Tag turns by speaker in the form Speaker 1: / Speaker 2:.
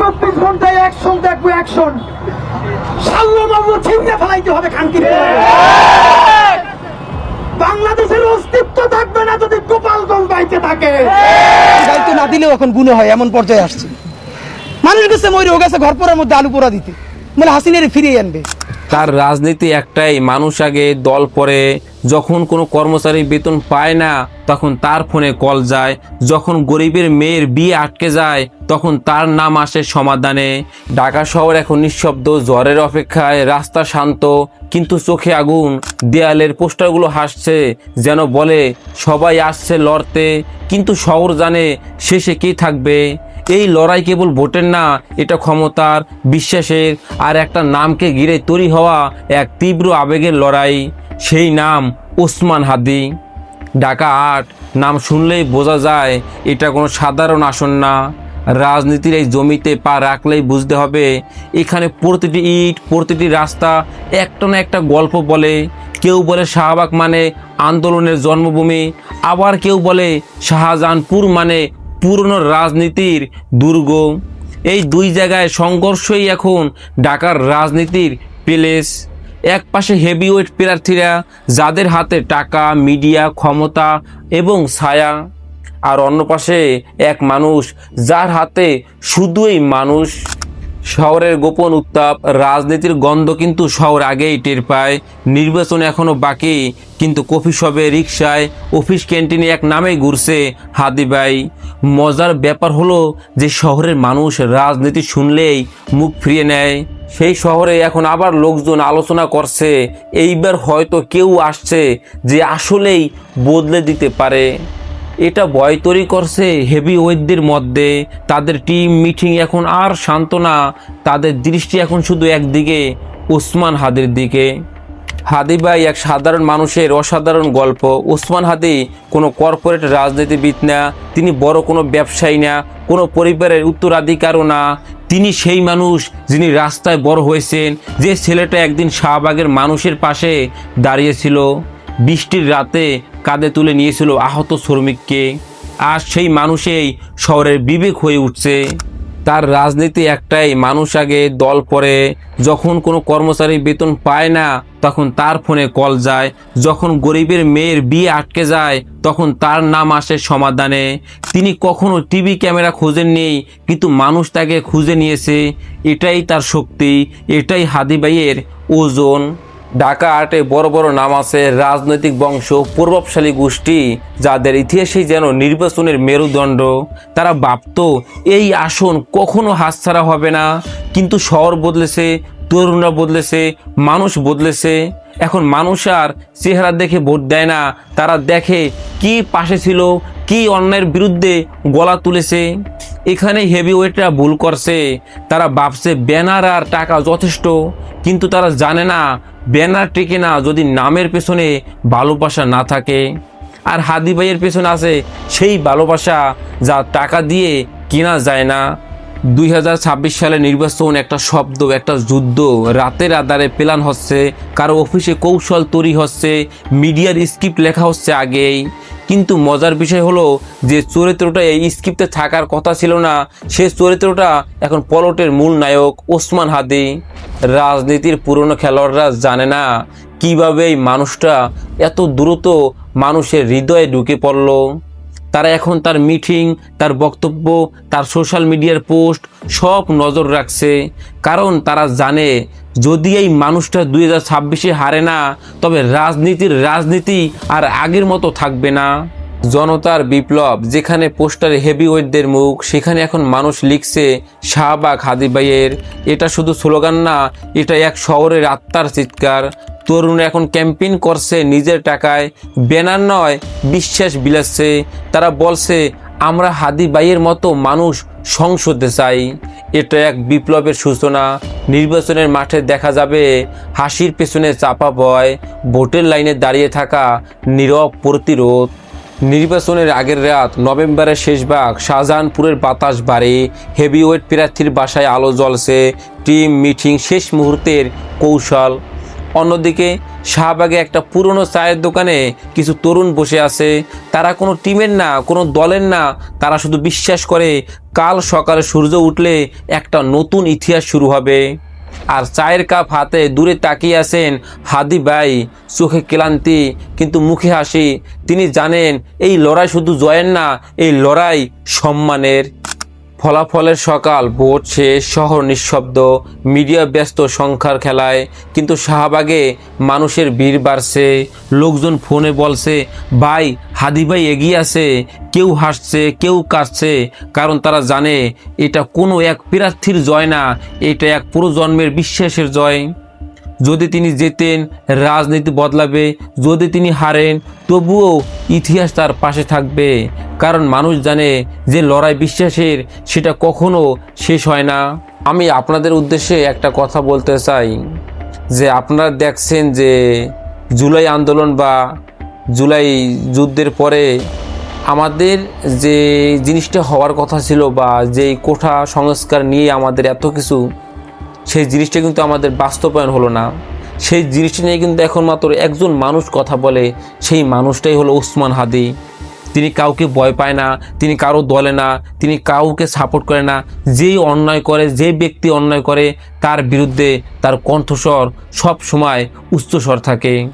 Speaker 1: চব্বিশ ঘন্টায় অ্যাকশন দেখব অ্যাকশন সাল্লবাবু ছিঁড়ে ফেলাইতে হবে খানকি বাংলাদেশের অস্তিত্ব থাকবে না যদি গোপালগঞ্জ বাইতে থাকে।
Speaker 2: দায়িত্ব না দিলেও এখন গুণ হয় এমন পর্যায়ে আসছে। মানুষ গেছে ময়ূর গেছে ঘর পড়ার মধ্যে আলু পোড়া দিতে। মানে হাসিনের ফিরিয়ে আনবে।
Speaker 3: তার রাজনীতি একটাই মানুষ আগে দল পরে যখন কোনো কর্মচারী বেতন পায় না, তখন তার ফোনে কল যায়। যখন গরিবের মেয়ের বিয়ে আটকে যায়, তখন তার নাম আসে সমাধানে। ঢাকা শহর এখন নিঃশব্দ, জ্বরের অপেক্ষায়, রাস্তা শান্ত, কিন্তু চোখে আগুন। দেয়ালের পোস্টারগুলো হাসছে, যেন বলে, সবাই আসছে লড়তে। কিন্তু শহর জানে, শেষে কে থাকবে? এই লড়াই কেবল ভোটের না, এটা ক্ষমতার, বিশ্বাসের, আর একটা নামকে ঘিরে তৈরি হওয়া এক তীব্র আবেগের লড়াই। সেই নাম ওসমান হাদি। ঢাকা আট, নাম শুনলেই বোঝা যায়, এটা কোনো সাধারণ আসন না। রাজনীতির এই জমিতে পা রাখলেই বুঝতে হবে, এখানে প্রতিটি ইট, প্রতিটি রাস্তা একটা না একটা গল্প বলে। কেউ বলে শাহবাগ মানে আন্দোলনের জন্মভূমি, আবার কেউ বলে শাহজাহানপুর মানে পুরনো রাজনীতির দুর্গ। এই দুই জায়গায় সংঘর্ষই এখন ঢাকার রাজনীতির প্লেস। এক পাশে হেভিওয়েট প্রার্থীরা, যাদের হাতে টাকা, মিডিয়া, ক্ষমতা এবং ছায়া, আর অন্য পাশে এক মানুষ, যার হাতে শুধুই মানুষ। শহরের গোপন উত্তাপ, রাজনীতির গন্ধ কিন্তু শহর আগেই টের পায়। নির্বাচন এখনও বাকি, কিন্তু কফি শপে রিক্সায় অফিস ক্যান্টিনে এক নামেই ঘুরছে হাদিবাই মজার ব্যাপার হলো যে শহরের মানুষ রাজনীতি শুনলেই মুখ ফিরিয়ে নেয়। সেই শহরে এখন আবার লোকজন আলোচনা করছে, এইবার হয়তো কেউ আসছে যে আসলেই বদলে দিতে পারে। এটা ভয় তৈরি করছে হেভি ওয়েটদের মধ্যে। তাদের টিম মিটিং এখন আর শান্ত না তাদের দৃষ্টি এখন শুধু একদিকে, ওসমান হাদির দিকে। হাদি ভাই এক সাধারণ মানুষের অসাধারণ গল্প। ওসমান হাদি কোনো কর্পোরেট রাজনীতিবিদ না, তিনি বড় কোনো ব্যবসায়ী না, কোনো পরিবারের উত্তরাধিকারও না। তিনি সেই মানুষ যিনি রাস্তায় বড় হয়েছেন, যে ছেলেটা একদিন শাহবাগের মানুষের পাশে দাঁড়িয়েছিল, বৃষ্টির রাতে কাঁধে তুলে নিয়েছিল আহত শ্রমিককে। আর সেই মানুষেই শহরের বিবেক হয়ে উঠছে। তার রাজনীতি একটাই, মানুষ আগে দল পরে যখন কোনো কর্মচারী বেতন পায় না, তখন তার ফোনে কল যায়, যখন গরিবের মেয়ের বিয়ে আটকে যায়, তখন তার নাম আসে সমাধানে। তিনি কখনো টিভি ক্যামেরা খোঁজেননি, কিন্তু মানুষ তাকে খুঁজে নিয়েছে, এটাই তার শক্তি, এটাই হাদিবাইয়ের ওজন। ঢাকা আটে বড় বড় নাম আছে রাজনৈতিক বংশ, প্রভাবশালী গোষ্ঠী, যাদের ইতিহাসেই যেন নির্বাচনের মেরুদণ্ড। তারা ভাবত, এই আসন কখনো হাতছাড়া হবে না। কিন্তু শহর বদলেছে, তরুণরা বদলেছে, মানুষ বদলেছে। এখন মানুষ আর চেহারা দেখে ভোট দেয় না। তারা দেখে কি পাশে ছিল, কি অন্যায়ের বিরুদ্ধে গলা তুলেছে। এখানে হেভিওয়েটরা ভুল করছে। তারা ভাবছে, ব্যানার আর টাকা যথেষ্ট, কিন্তু তারা জানে না ব্যানার টেকে না, যদি নামের পেছনে ভালোবাসা না থাকে। আর হাদি ভাইয়ের পেছনে আছে সেই ভালোবাসা যা টাকা দিয়ে কেনা যায় না। দুই হাজার ছাব্বিশ সালে নির্বাচন একটা শব্দ, একটা যুদ্ধ রাতের আধারে প্ল্যান হচ্ছে। কারও অফিসে কৌশল তৈরি হচ্ছে, মিডিয়ার স্ক্রিপ্ট লেখা হচ্ছে আগেই। কিন্তু মজার বিষয় হলো যে চরিত্রটা এই স্ক্রিপ্টে থাকার কথা ছিল না, সে চরিত্রটা এখন পলটের মূল নায়ক ওসমান হাদি। রাজনীতির পুরনো খেলোয়াড়রা জানে না কীভাবে এই মানুষটা এত দ্রুত মানুষের হৃদয়ে ঢুকে পড়ল। তারা এখন তার মিটিং, তার বক্তব্য, তার সোশ্যাল মিডিয়ার পোস্ট সব নজর রাখছে। কারণ তারা জানে, যদি এই মানুষটা দুই হাজার ছাব্বিশে হারে না, তবে রাজনীতির রাজনীতি আর আগের মতো থাকবে না। জনতার বিপ্লব, যেখানে পোস্টারে হেভিওয়েটদের মুখ, সেখানে এখন মানুষ লিখছে, শাহবাগ হাদিবাইয়ের। এটা শুধু স্লোগান না, এটা এক শহরের আত্মার চিৎকার। তরুণ এখন ক্যাম্পেইন করছে নিজের টাকায়। ব্যানার নয়, বিশ্বাস বিলাচ্ছে। তারা বলছে, আমরা হাদি বাইয়ের মতো মানুষ সংসদে চাই। এটা এক বিপ্লবের সূচনা। নির্বাচনের মাঠে দেখা যাবে, হাসির পেছনে চাপা বয় ভোটের লাইনে দাঁড়িয়ে থাকা নীরব প্রতিরোধ। নির্বাচনের আগের রাত, নভেম্বরের শেষ ভাগ, শাহজাহানপুরের বাতাস বাড়ে। হেভিওয়েট প্রার্থীর বাসায় আলো জ্বলছে। টিম মিটিং শেষ মুহূর্তের কৌশল। অন্যদিকে শাহবাগে একটা পুরনো চায়ের দোকানে কিছু তরুণ বসে আছে। তারা কোনো টিমের না, কোনো দলের না। তারা শুধু বিশ্বাস করে, কাল সকালে সূর্য উঠলে একটা নতুন ইতিহাস শুরু হবে। আর চায়ের কাপ হাতে দূরে তাকিয়ে আছেন হাদি ভাই, চোখে ক্লান্তি, কিন্তু মুখে হাসি। তিনি জানেন, এই লড়াই শুধু জয়ের না, এই লড়াই সম্মানের। ফলাফলের সকাল, ভোট শেষ, শহর নিঃশব্দ, মিডিয়া ব্যস্ত, সংখ্যার খেলায়। কিন্তু শাহবাগে মানুষের ভিড় বাড়ছে, লোকজন ফোনে বলছে, ভাই, হাদি ভাই এগিয়ে আছে, কেউ হাসছে, কেউ কাঁদছে। কারণ তারা জানে, এটা কোনো এক প্রার্থীর জয় না, এটা এক পুরো জন্মের বিশ্বাসের জয়। যদি তিনি জেতেন, রাজনীতি বদলাবে, যদি তিনি হারেন, তবুও ইতিহাস তার পাশে থাকবে। কারণ মানুষ জানে যে লড়াই বিশ্বাসের, সেটা কখনো শেষ হয় না। আমি আপনাদের উদ্দেশ্যে একটা কথা বলতে চাই, যে আপনারা দেখছেন যে জুলাই আন্দোলন বা জুলাই যুদ্ধের পরে আমাদের যে জিনিসটা হওয়ার কথা ছিল বা যেই কোঠা সংস্কার নিয়ে আমাদের এত কিছু সেই জিনিসটা কিন্তু আমাদের বাস্তবায়ন হলো না। সেই জিনিসটা নিয়ে কিন্তু এখন মাত্র একজন মানুষ কথা বলে, সেই মানুষটাই হলো উসমান হাদি। তিনি কাউকে ভয় পায় না, তিনি কারও দলে না, তিনি কাউকে সাপোর্ট করে না। যেই অন্যায় করে যে ব্যক্তি অন্যায় করে, তার বিরুদ্ধে তার কণ্ঠস্বর সব সময় উচ্চস্বর থাকে।